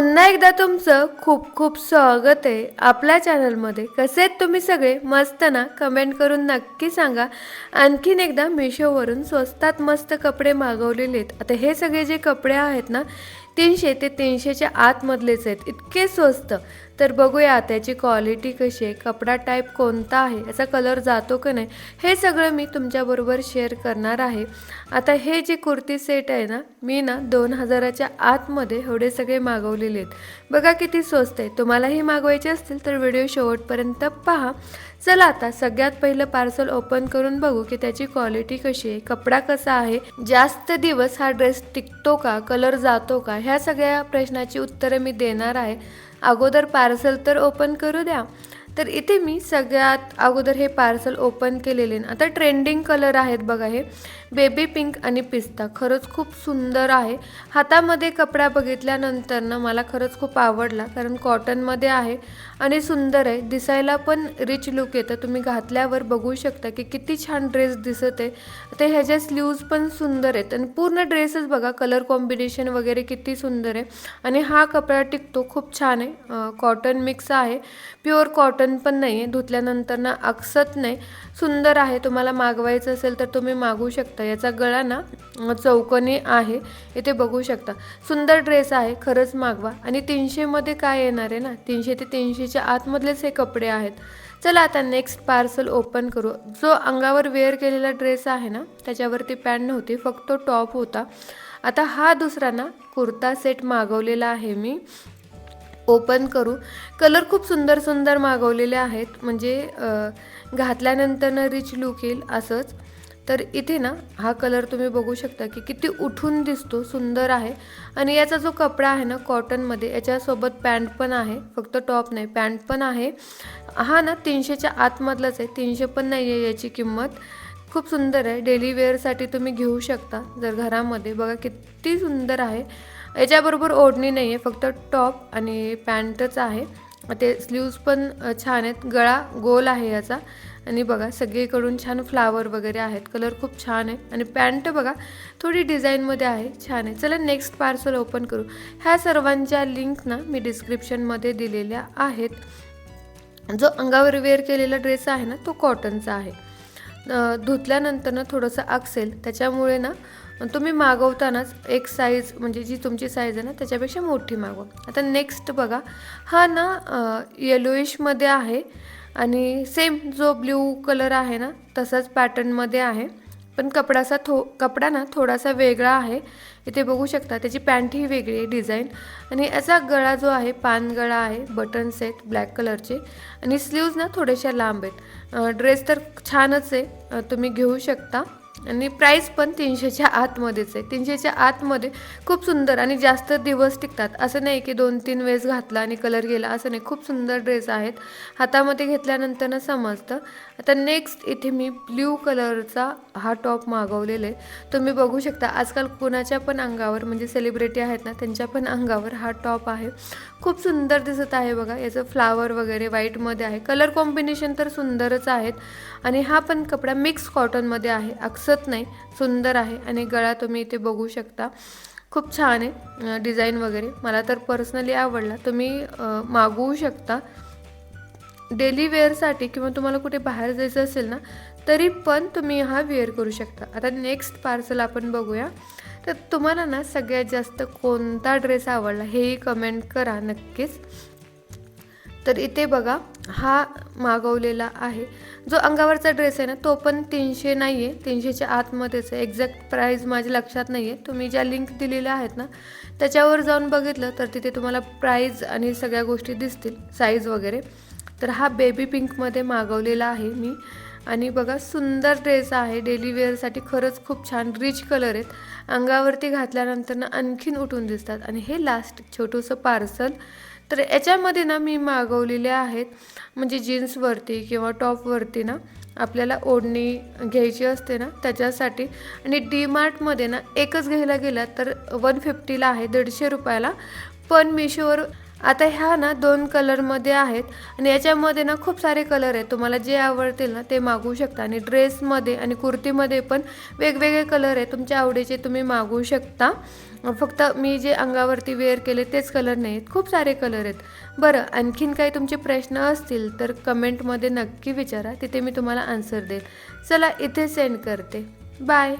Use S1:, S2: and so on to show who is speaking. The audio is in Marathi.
S1: पुन्हा एकदा तुमचं खूप खूप स्वागत आहे आपल्या चॅनलमध्ये. कसे आहेत तुम्ही सगळे? मस्त ना? कमेंट करून नक्की सांगा. आणखीन एकदा मिशोवरून स्वस्तात मस्त कपडे मागवलेले आहेत. आता हे सगळे जे कपडे आहेत ना तीनशे ते तीनशेच्या आतमधलेच आहेत. इतके स्वस्त. तर बघूया त्याची क्वालिटी कशी आहे. कपडा टाईप कोणता आहे? याचा कलर जातो का नाही? हे सगळं मी तुमच्याबरोबर शेअर करणार आहे. आता हे जे कुर्ती सेट आहे ना मी ना दोन हजाराच्या आतमध्ये एवढे सगळे मागवलेले आहेत. बघा किती स्वस्त आहे. तुम्हालाही मागवायचे असतील तर व्हिडिओ शेवटपर्यंत पहा. चला आता सगळ्यात पहिलं पार्सल ओपन करून बघू की त्याची क्वालिटी कशी आहे. कपडा कसा आहे? जास्त दिवस हा ड्रेस टिकतो का? कलर जातो का? ह्या सगळ्या प्रश्नाची उत्तरं मी देणार आहे. अगोदर पार्सल तर ओपन करू द्या. तर इथे मी सगळ्यात अगोदर हे पार्सल ओपन केलेले आता ट्रेंडिंग कलर आहेत बघा हे. बेबी पिंक आणि पिस्ता. खरंच खूप सुंदर आहे. हातामध्ये कपडा बघितल्यानंतर ना मला खरंच खूप आवडला कारण कॉटनमध्ये आहे आणि सुंदर आहे. दिसायला पण रिच लुक येतं. तुम्ही घातल्यावर बघू शकता की किती छान ड्रेस दिसत आहे. ते ह्याच्या स्लीव्ज पण सुंदर आहेत. आणि पूर्ण ड्रेसच बघा कलर कॉम्बिनेशन वगैरे किती सुंदर आहे. आणि हा कपडा टिकतो खूप छान आहे. कॉटन मिक्स आहे. प्युअर कॉटन पण नाही आहे धुतल्यानंतर ना अक्सत नाही. सुंदर आहे. तुम्हाला मागवायचं असेल तर तुम्ही मागवू शकता. याचा गळा ना चौकोनी आहे. इथे बघू शकता. सुंदर ड्रेस आहे. खरंच मागवा. आणि तीनशेमध्ये काय येणार आहे ना? तीनशे ते तीनशेच्या आतमधलेच हे कपडे आहेत. चला आता नेक्स्ट पार्सल ओपन करू. जो अंगावर वेअर केलेला ड्रेस आहे ना त्याच्यावरती पॅन्ट नव्हती. फक्त टॉप होता. आता हा दुसरा ना कुर्ता सेट मागवलेला आहे मी. ओपन करू. कलर खूप सुंदर सुंदर मागवलेले आहेत. म्हणजे घातल्यानंतर ना रिच लुक येईल असंच. तर इथे ना हा कलर तुम्ही बघू शकता की किती उठून दिसतो सुंदर आहे. आणि याचा जो कपडा आहे ना कॉटनमध्ये याच्यासोबत पॅन्ट पण आहे. फक्त टॉप नाही पॅन्ट पण आहे. हा ना तीनशेच्या आतमधलाच आहे. तीनशे पण नाही आहे याची किंमत. खूप सुंदर आहे. डेली वेअरसाठी तुम्ही घेऊ शकता. जर घरामध्ये बघा किती सुंदर आहे. याच्याबरोबर ओढणी नाही आहे फक्त टॉप आणि पॅन्टच आहे. ते स्लीव्ज पण छान आहेत. गळा गोल आहे याचा. आणि बघा सगळीकडून छान फ्लावर वगैरे आहेत. कलर खूप छान आहे. आणि पॅन्ट बघा थोडी डिझाईनमध्ये आहे. छान आहे. चला नेक्स्ट पार्सल ओपन करू. ह्या सर्वांच्या लिंक ना मी डिस्क्रिप्शनमध्ये दिलेल्या आहेत. जो अंगावर वेअर केलेला ड्रेस आहे ना तो कॉटनचा आहे. धुतल्यानंतर ना थोडंसं आकसेल. त्याच्यामुळे ना तुम्ही मागवतानाच एक साईज म्हणजे जी तुमची साईज आहे ना त्याच्यापेक्षा मोठी मागवा. आता नेक्स्ट बघा हा ना येलोइशमध्ये आहे आणि सेम जो ब्ल्यू कलर आहे ना तसाच पॅटर्नमध्ये आहे. पण कपडाचा थो कपडा ना थोडासा वेगळा आहे. इथे बघू शकता त्याची पॅन्ट ही वेगळी आहे डिझाईन. आणि याचा गळा जो आहे पान गळा आहे बटन सेट ब्लॅक कलरचे आणि स्लीव्ज ना थोड्याशा लांब आहेत. ड्रेस तर छानच आहे. तुम्ही घेऊ शकता. आणि प्राईस पण तीनशेच्या आतमध्येच आहे. तीनशेच्या आतमध्ये खूप सुंदर आणि जास्त दिवस टिकतात. असं नाही की दोन तीन वेळेस घातला आणि कलर गेला असं नाही. खूप सुंदर ड्रेस आहेत. हातामध्ये घेतल्यानंतर ना समजतं. आता नेक्स्ट इथे मी ब्ल्यू कलरचा हा टॉप मागवलेला आहे. तुम्ही बघू शकता आजकाल कुणाच्या पण अंगावर म्हणजे सेलिब्रिटी आहेत ना त्यांच्या पण अंगावर हा टॉप आहे. खूप सुंदर दिसत आहे बघा. याचं फ्लावर वगैरे व्हाईटमध्ये आहे. कलर कॉम्बिनेशन तर सुंदरच आहेत. आणि हा पण कपडा मिक्स कॉटनमध्ये आहे. अक्सत नाही. सुंदर आहे आणि गळा तुम्ही इथे बघू शकता. खूप छान आहे डिझाईन वगैरे. मला तर पर्सनली आवडला. तुम्ही मागवू शकता. डेली वेअरसाठी किंवा तुम्हाला कुठे बाहेर जायचं असेल ना तरी पण तुम्ही हा वेअर करू शकता. आता नेक्स्ट पार्सल आपण बघूया. तर तुम्हाला ना सगळ्यात जास्त कोणता ड्रेस आवडला हेही कमेंट करा नक्कीच. तर इथे बघा हा मागवलेला आहे. जो अंगावरचा ड्रेस आहे ना तो पण तीनशे नाही आहे तीनशेच्या आतमध्येच आहे. एक्झॅक्ट प्राईज माझ्या लक्षात नाही आहे तुम्ही ज्या लिंक दिलेल्या आहेत ना त्याच्यावर जाऊन बघितलं तर तिथे तुम्हाला प्राईज आणि सगळ्या गोष्टी दिसतील साईज वगैरे. तर हा बेबी पिंकमध्ये मागवलेला आहे मी. आणि बघा सुंदर ड्रेस आहे. डेली वेअरसाठी खरंच खूप छान रिच कलर आहेत. अंगावरती घातल्यानंतर ना आणखीन उठून दिसतात. आणि हे लास्ट छोटंसं पार्सल तर याच्यामध्ये ना मी मागवलेले आहेत म्हणजे जीन्सवरती किंवा टॉपवरती ना आपल्याला ओढणी घ्यायची असते ना त्याच्यासाठी. आणि डी मार्टमध्ये ना एकच घ्यायला गेला तर वन फिफ्टीला आहे दीडशे रुपयाला. पण मिशोवर आता ह्या ना दोन कलरमध्ये आहेत. आणि याच्यामध्ये ना खूप सारे कलर आहेत. तुम्हाला जे आवडतील ना ते मागवू शकता. आणि ड्रेसमध्ये आणि कुर्तीमध्ये पण वेगवेगळे कलर आहेत. तुमच्या आवडीचे तुम्ही मागवू शकता. फक्त मी जे अंगावरती वेअर केले तेच कलर नाही आहेत. खूप सारे कलर आहेत. बरं आणखीन काही तुमचे प्रश्न असतील तर कमेंटमध्ये नक्की विचारा. तिथे मी तुम्हाला आन्सर देईल. चला इथे सेंड करते. बाय